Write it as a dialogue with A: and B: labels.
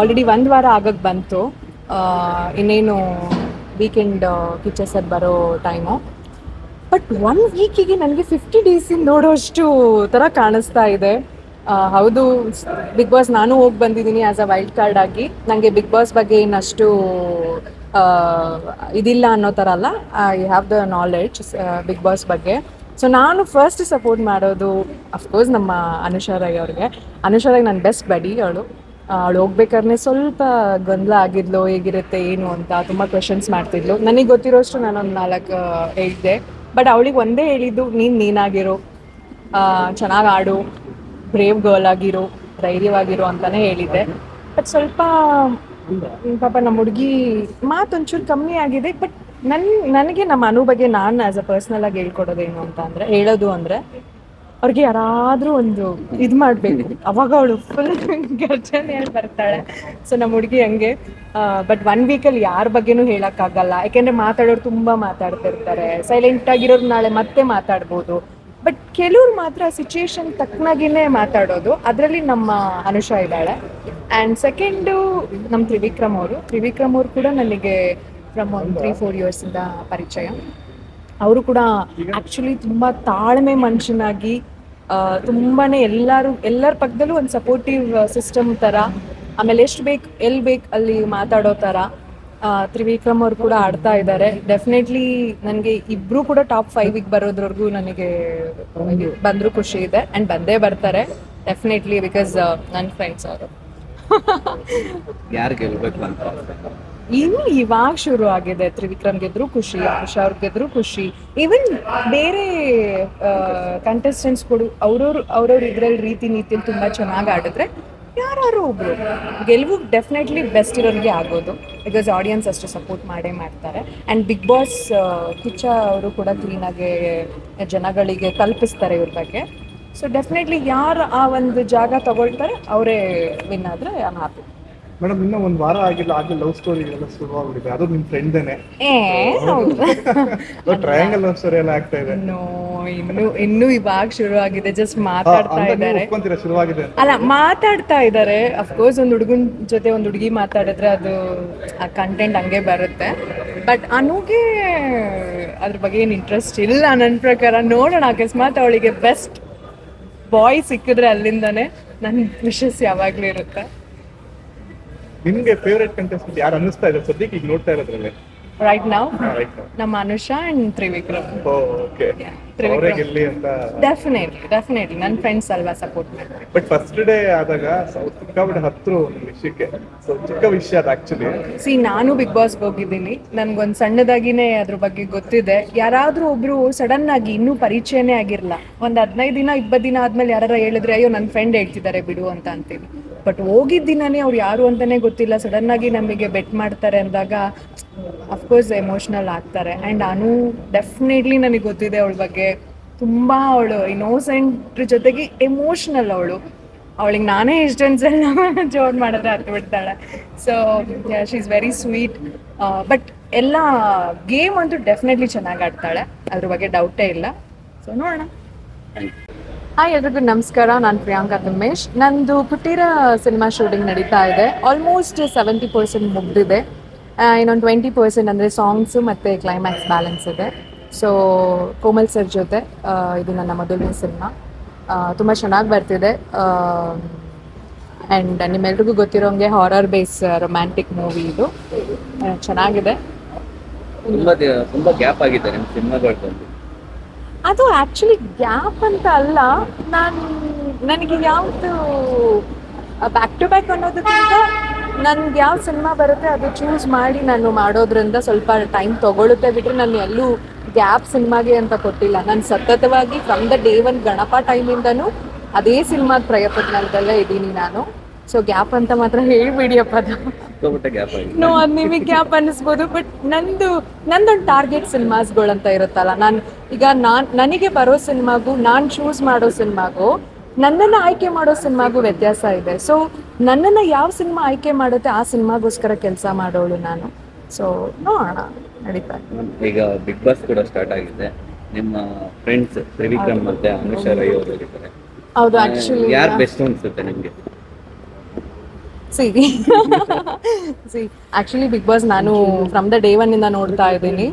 A: Already ಒಂದು ವಾರ ಆಗಕ್ಕೆ ಬಂತು. ಇನ್ನೇನು ವೀಕೆಂಡ್ ಸರ್ ಬರೋ ಟೈಮು ಬಟ್ ಒನ್ ವೀಕಿಗೆ ನನಗೆ ಫಿಫ್ಟಿ ಡೇಸಿಂದ ನೋಡೋಷ್ಟು ಥರ ಕಾಣಿಸ್ತಾ ಇದೆ. ಹೌದು ಬಿಗ್ ಬಾಸ್ ನಾನು ಹೋಗಿ ಬಂದಿದ್ದೀನಿ ಆಸ್ ಅ ವೈಲ್ಡ್ ಕಾರ್ಡ್ ಆಗಿ. ನನಗೆ ಬಿಗ್ ಬಾಸ್ ಬಗ್ಗೆ ಏನಷ್ಟು ಇದಿಲ್ಲ ಅನ್ನೋ ಥರ ಅಲ್ಲ. I have the knowledge Bigg Boss ಬಗ್ಗೆ. ಸೊ ನಾನು ಫಸ್ಟ್ ಸಪೋರ್ಟ್ ಮಾಡೋದು ಅಫ್ಕೋರ್ಸ್ ನಮ್ಮ ಅನುಷಾ ರೈ ಅವ್ರಿಗೆ. ಅನುಷಾ ರೈ ನನ್ನ ಬೆಸ್ಟ್ ಬಡಿ ಅವಳು. ಅವಳು ಹೋಗ್ಬೇಕಾದ್ರೆ ಸ್ವಲ್ಪ ಗೊಂದಲ ಆಗಿದ್ಲು, ಹೇಗಿರುತ್ತೆ, ಏನು ಅಂತ ತುಂಬ ಕ್ವೆಶನ್ಸ್ ಮಾಡ್ತಿದ್ಲು. ನನಗೆ ಗೊತ್ತಿರೋಷ್ಟು ನಾನೊಂದು ನಾಲ್ಕು ಹೇಳಿದ್ದೆ ಬಟ್ ಅವಳಿಗೆ ಒಂದೇ ಹೇಳಿದ್ದು, ನೀನು ನೀನಾಗಿರು. ಚೆನ್ನಾಗಿ ಆಡು ಬ್ರೇವ್ ಗರ್ಲ್ ಆಗಿರು, ಧೈರ್ಯವಾಗಿರು ಅಂತಲೇ ಹೇಳಿದ್ದೆ. ಬಟ್ ಸ್ವಲ್ಪ ಪಾಪ ನಮ್ಮ ಹುಡುಗಿ ಮಾತು ಒಂಚೂರು ಕಮ್ಮಿ ಆಗಿದೆ. ಬಟ್ ನನ್, ನನಗೆ ನಮ್ಮ ಅನು ಬಗ್ಗೆ ನಾನು ಆಸ್ ಅ ಪರ್ಸ್ನಲ್ ಆಗಿ ಹೇಳ್ಕೊಡೋದೇನು ಅಂತ ಅಂದರೆ, ಹೇಳೋದು ಅಂದರೆ ಅವ್ರಿಗೆ ಯಾರಾದ್ರೂ ಒಂದು ಇದು ಮಾಡ್ಬೇಕು. ಅವಾಗ ಅವಳು ಫುಲ್ ಗರ್ಜನೆಯಲ್ಲಿ ಬರ್ತಾಳೆ. ಸೊ ನಮ್ಮ ಹುಡುಗಿ ಹಂಗೆ ಬಟ್ ಒನ್ ವೀಕಲ್ಲಿ ಯಾರ ಬಗ್ಗೆನೂ ಹೇಳೋಕ್ಕಾಗಲ್ಲ. ಯಾಕೆಂದ್ರೆ ಮಾತಾಡೋರು ತುಂಬ ಮಾತಾಡ್ತಿರ್ತಾರೆ. ಸೈಲೆಂಟ್ ಆಗಿರೋರು ನಾಳೆ ಮತ್ತೆ ಮಾತಾಡ್ಬೋದು. ಬಟ್ ಕೆಲವ್ರು ಮಾತ್ರ ಸಿಚುಯೇಷನ್ ತಕ್ಕನಾಗಿನೇ ಮಾತಾಡೋದು. ಅದರಲ್ಲಿ ನಮ್ಮ ಅನುಷಾ ಇದ್ದಾಳೆ. ಆ್ಯಂಡ್ ಸೆಕೆಂಡು ನಮ್ಮ ತ್ರಿವಿಕ್ರಮ್ ಅವರು. ತ್ರಿವಿಕ್ರಮ್ ಅವರು ಕೂಡ ನನಗೆ ಫ್ರಮ್ ಒಂದು ತ್ರೀ ಫೋರ್ ಇಯರ್ಸಿಂದ ಪರಿಚಯ. ಅವರು ಕೂಡ ಆ್ಯಕ್ಚುಲಿ ತುಂಬಾ ತಾಳ್ಮೆ ಮನುಷ್ಯನಾಗಿ ತುಂಬಾನೇ ಎಲ್ಲರೂ ಎಲ್ಲರ ಪಕ್ಕದಲ್ಲೂ ಒಂದು ಸಪೋರ್ಟಿವ್ ಸಿಸ್ಟಮ್ ಥರ ಆಮೇಲೆ ಎಷ್ಟು ಬೇಕು ಎಲ್ಲಿ ಬೇಕು ಅಲ್ಲಿ ಮಾತಾಡೋ ಆ, ತ್ರಿವಿಕ್ರಮ್ ಅವರು ಕೂಡ ಆಡ್ತಾ ಇದ್ದಾರೆ ಡೆಫಿನೆಟ್ಲಿ ನನಗೆ ಇಬ್ರು ಕೂಡ ಟಾಪ್ ಫೈವಿಗೆ ಬರೋದ್ರವರೆಗೂ ನನಗೆ ಬಂದರೂ ಖುಷಿ ಇದೆ. ಆ್ಯಂಡ್ ಬಂದೇ ಬರ್ತಾರೆ. ಡೆಫಿನೆಟ್ಲಿ ಬಿಕಾಸ್ ನನ್ನ ಫ್ರೆಂಡ್ಸ್ ಅವರು.
B: ಯಾರು
A: ಇನ್ನು ಇವಾಗ ಶುರು ಆಗಿದೆ. ತ್ರಿವಿಕ್ರಮ್ ಗೆದ್ರು ಖುಷಿ ಆಶಾ ಅವ್ರ ಗೆದ್ರು ಖುಷಿ. ಈವನ್ ಬೇರೆ ಕಂಟೆಸ್ಟೆಂಟ್ಸ್ ಕೊಡು ಅವ್ರವ್ರು, ಅವ್ರವ್ರ ಇದ್ರಲ್ಲಿ ರೀತಿ ನೀತಿಯಲ್ಲಿ ತುಂಬಾ ಚೆನ್ನಾಗಿ ಆಡಿದ್ರೆ ಯಾರು ಒಬ್ರು. ಗೆಲುವು ಡೆಫಿನೆಟ್ಲಿ ಬೆಸ್ಟ್ ಇರೋರಿಗೆ ಆಗೋದು. ಬಿಕಾಸ್ ಆಡಿಯನ್ಸ್ ಅಷ್ಟು ಸಪೋರ್ಟ್ ಮಾಡೇ ಮಾಡ್ತಾರೆ. ಆ್ಯಂಡ್ ಬಿಗ್ ಬಾಸ್ ಕಿಚ್ಚ ಅವರು ಕೂಡ ಕ್ಲೀನಾಗಿ ಜನಗಳಿಗೆ ತಲುಪಿಸ್ತಾರೆ ಇವ್ರ ಬಗ್ಗೆ. ಸೊ ಡೆಫಿನೆಟ್ಲಿ ಯಾರು ಆ ಒಂದು ಜಾಗ ತಗೊಳ್ತಾರೆ, ಅವರೇ ವಿನ್ ಆದರೆ ನಾನು ಹ್ಯಾಪಿ
C: ಮೇಡಮ್ ಇನ್ನ ಒಂದ್ ವಾರ ಆಗಿಲ್ಲ ಆಗ್ಲೇ ಲವ್ ಸ್ಟೋರಿ ಎಲ್ಲ ಶುರು ಆಗ್ಬಿಟ್ಟಿದೆ. ಅದು ನಿಮ್ ಫ್ರೆಂಡ್ದೇನೆ
A: ಏ ಹೌದು.
C: ಟ್ರಯಾಂಗಲ್ ಲವ್ ಸ್ಟೋರಿ ಎಲ್ಲ ಆಗ್ತಾ ಇದೆ.
A: ನೋ ಇನ್ನು ಇನ್ನು ಇವಾಗ ಶುರು ಆಗಿದೆ. ಜಸ್ಟ್ ಮಾತಾಡ್ತಾ ಇದ್ದಾರೆ.
C: ಒಪ್ಕೊಂತೀರಾ ಶುರುವಾಗಿದೆ ಅಂತ?
A: ಅಲ್ಲ ಮಾತಾಡ್ತಾ ಇದ್ದಾರೆ. ಅಫ್ಕೋರ್ಸ್ ಒಂದು ಹುಡುಗನ ಜೊತೆ ಒಂದು ಹುಡುಗಿ ಮಾತಾಡಿದ್ರೆ ಅದು ಆ ಕಂಟೆಂಟ್ ಹಂಗೆ ಬರುತ್ತೆ. ಬಟ್ ಅನುಗೆ ಅದ್ರ ಬಗ್ಗೆ ಏನು ಇಂಟ್ರೆಸ್ಟ್ ಇಲ್ಲ ನನ್ನ ಪ್ರಕಾರ. ನೋಡೋಣ ಅಕಸ್ಮಾತ್ ಅವಳಿಗೆ ಬೆಸ್ಟ್ ಬಾಯ್ ಸಿಕ್ಕಿದ್ರೆ ಅಲ್ಲಿಂದಾನೆ ನನ್ನ ವಿಶಸ್ ಯಾವಾಗಲೂ ಇರುತ್ತೆ.
C: ನಿಮ್ಗೆ ಫೇವರೇಟ್ ಕಂಟೆಸ್ಟೆಂಟ್ ಯಾರು ಅನ್ನಿಸ್ತಾ ಇದೆ ಸದ್ಯಕ್ಕೆ ಈಗ ನೋಡ್ತಾ ಇರೋದ್ರಲ್ಲಿ?
A: ರೈಟ್
C: ನೌ
A: ನಮ್ಮ ಅನುಷಾ ಅಂಡ್ ತ್ರಿವಿಕ್ರಮ್.
C: ಓಕೆ
A: ತ್ರಿವಿಕ್ರಮ್.
C: ಅವರೇ ಗೆಲ್ಲಿ ಅಂತ
A: ಡೆಫಿನೆಟ್ಲಿ ಡೆಫಿನೆಟ್ಲಿ ನನ್ನ ಫ್ರೆಂಡ್ಸ್ ಅಲ್ವಾ ಸಪೋರ್ಟ್ ಮಾಡ್ತಾರೆ
C: ಬಟ್ ಫಸ್ಟ್ ಡೇ ಆದಾಗ ಸಿಕ್ಕಾಬಿಟ್ಟು ಹತ್ರ ಒಂದು ವಿಷಯಕ್ಕೆ. ಸೊ ಚಿಕ್ಕ ವಿಷಯ ಅದು ಆಕ್ಚುಲಿ
A: ಸಿ ನಾನು ಬಿಗ್ ಬಾಸ್ಗೆ ಹೋಗಿದ್ದೀನಿ. ನನ್ಗೊಂದು ಸಣ್ಣದಾಗಿನೇ ಅದ್ರ ಬಗ್ಗೆ ಗೊತ್ತಿದೆ. ಯಾರಾದ್ರೂ ಒಬ್ರು ಸಡನ್ ಆಗಿ ಇನ್ನೂ ಪರಿಚಯನೇ ಆಗಿರಲ್ಲ. ಒಂದು ಹದಿನೈದು ದಿನ ಇಪ್ಪತ್ತು ದಿನ ಆದ್ಮೇಲೆ ಯಾರು ಹೇಳಿದ್ರೆ ಅಯ್ಯೋ ನನ್ನ ಫ್ರೆಂಡ್ ಹೇಳ್ತಿದ್ದಾರೆ ಬಿಡು ಅಂತ ಅಂತೀವಿ ಬಟ್ ಹೋಗಿದ್ದ ದಿನನೇ ಅವ್ರು ಯಾರು ಅಂತಾನೆ ಗೊತ್ತಿಲ್ಲ. ಸಡನ್ ಆಗಿ ನಮಗೆ ಬೆಟ್ ಮಾಡ್ತಾರೆ ಅಂದಾಗ ಅಫ್ಕೋರ್ಸ್ ಎಮೋಷ್ನಲ್ ಆಗ್ತಾರೆ. ಆ್ಯಂಡ್ ಅನು ಡೆಫಿನೆಟ್ಲಿ ನನಗೆ ಗೊತ್ತಿದೆ ಅವಳ ಬಗ್ಗೆ. ತುಂಬ ಅವಳು ಇನ್ನೋಸೆಂಟ್ ಜೊತೆಗೆ ಎಮೋಷ್ನಲ್ ಅವಳು. ಅವಳಿಗೆ ನಾನೇ ಇಷ್ಟೊಂದ್ಸಲ ಜೋಡ್ ಮಾಡಿದ್ರೆ ಹತ್ತು ಬಿಡ್ತಾಳೆ. So she is very sweet but ಎಲ್ಲ ಗೇಮ್ ಅಂತೂ ಡೆಫಿನೆಟ್ಲಿ ಚೆನ್ನಾಗಿ ಆಡ್ತಾಳೆ. ಅದ್ರ ಬಗ್ಗೆ ಡೌಟೇ ಇಲ್ಲ. ಸೊ ನೋಡೋಣ. ಹಾಯ್ ಎಲ್ರಿಗೂ ನಮಸ್ಕಾರ, ನಾನು ಪ್ರಿಯಾಂಕಾ ತಿಮ್ಮೇಶ್. ನಂದು ಕುಟೀರ ಸಿನಿಮಾ ಶೂಟಿಂಗ್ ನಡೀತಾ ಇದೆ. ಆಲ್ಮೋಸ್ಟ್ ಸೆವೆಂಟಿ ಪರ್ಸೆಂಟ್ ಮುಗ್ದಿದೆ. ಇನ್ನೊಂದು ಟ್ವೆಂಟಿ ಪರ್ಸೆಂಟ್ ಅಂದರೆ ಸಾಂಗ್ಸು ಮತ್ತು ಕ್ಲೈಮ್ಯಾಕ್ಸ್ ಬ್ಯಾಲೆನ್ಸ್ ಇದೆ. ಸೊ ಕೋಮಲ್ ಸರ್ ಜೊತೆ ಇದು ನನ್ನ ಮೊದಲನೇ ಸಿನಿಮಾ ತುಂಬ ಚೆನ್ನಾಗಿ ಬರ್ತಿದೆ. ಆ್ಯಂಡ್ ನಿಮ್ಮೆಲ್ರಿಗೂ ಗೊತ್ತಿರೋಂಗೆ ಹಾರರ್ ಬೇಸ್ ರೊಮ್ಯಾಂಟಿಕ್ ಮೂವಿ ಇದು. ಚೆನ್ನಾಗಿದೆ.
B: ತುಂಬ ತುಂಬ ಗ್ಯಾಪ್ ಆಗಿದೆ ನಿಮ್ಮ ಸಿನಿಮಾಗಳು
A: ಅದು ಆ್ಯಕ್ಚುಲಿ ಗ್ಯಾಪ್ ಅಂತ ಅಲ್ಲ, ನಾನು ನನಗೆ ಯಾವುದು ಬ್ಯಾಕ್ ಟು ಬ್ಯಾಕ್ ಅನ್ನೋದಕ್ಕಿಂತ ನನ್ಗೆ ಯಾವ ಸಿನಿಮಾ ಬರುತ್ತೆ ಅದು ಚೂಸ್ ಮಾಡಿ ನಾನು ಮಾಡೋದ್ರಿಂದ ಸ್ವಲ್ಪ ಟೈಮ್ ತಗೊಳುತ್ತೆ ಬಿಟ್ಟರೆ ನಾನು ಎಲ್ಲೂ ಗ್ಯಾಪ್ ಸಿನಿಮಾಗೆ ಅಂತ ಕೊಟ್ಟಿಲ್ಲ. ನಾನು ಸತತವಾಗಿ from the day one Ganapa ಟೈಮಿಂದನೂ ಅದೇ ಸಿನಿಮಾದ ಪ್ರಯತ್ನದಲ್ಲೇ ಇದ್ದೀನಿ ನಾನು. ಸೊ ಗ್ಯಾಪ್ ಅಂತ ಮಾತ್ರ
B: ಸಿಕ್ಕಾಪಟ್ಟೆ ಗ್ಯಾಪ್
A: ನೋ ಅದು ನಿಮಗೆ ಗ್ಯಾಪ್ ಅನ್ನಿಸ್ಬೋದು ಬಟ್ ನಂದು ನಂದೊಂದು ಟಾರ್ಗೆಟ್ ಸಿನಿಮಾಸ್ಗಳಂತ ಇರುತ್ತಲ್ಲ. ನಾನು ಈಗ ನಾನು ನನಗೆ ಬರೋ ಸಿನಿಮಾಗೂ ನಾನು ಚೂಸ್ ಮಾಡೋ ಸಿನಿಮಾಗೂ ನನ್ನನ್ನ ಆಯ್ಕೆ ಮಾಡೋ ಸಿನಿಮಾಗೂ ವ್ಯತ್ಯಾಸ ಇದೆ. ಸೊ ನನ್ನನ್ನ ಯಾವ ಸಿನಿಮಾ ಆಯ್ಕೆ ಮಾಡುತ್ತೆ ಆ ಸಿನಿಮಾಗೋಸ್ಕರ ಕೆಲಸ ಮಾಡೋಳು ನಾನು. ಸೊ ನೋಡೋಣ ನಡೀತಾ.
B: ಈಗ ಬಿಗ್ ಬಾಸ್ ಕೂಡ ಸ್ಟಾರ್ಟ್ ಆಗಿದೆ. ನಿಮ್ಮ ಫ್ರೆಂಡ್ಸ್ ತ್ರಿವಿಕ್ರಮ್ ಮತ್ತೆ ಅನುಷಾ ರೈ ಅವರು
A: ಹೌದು ಆಕ್ಚುಲಿ
B: ಯಾರು ಬೆಸ್ಟ್ ಅನ್ಸುತ್ತೆ ನಿಮ್ಗೆ?
A: C. C. Actually Bigg Boss ನಾನು ಫ್ರಮ್ ದ ಡೇ ಒನ್ ಇಂದ ನೋಡ್ತಾ ಇದ್ದೀನಿ.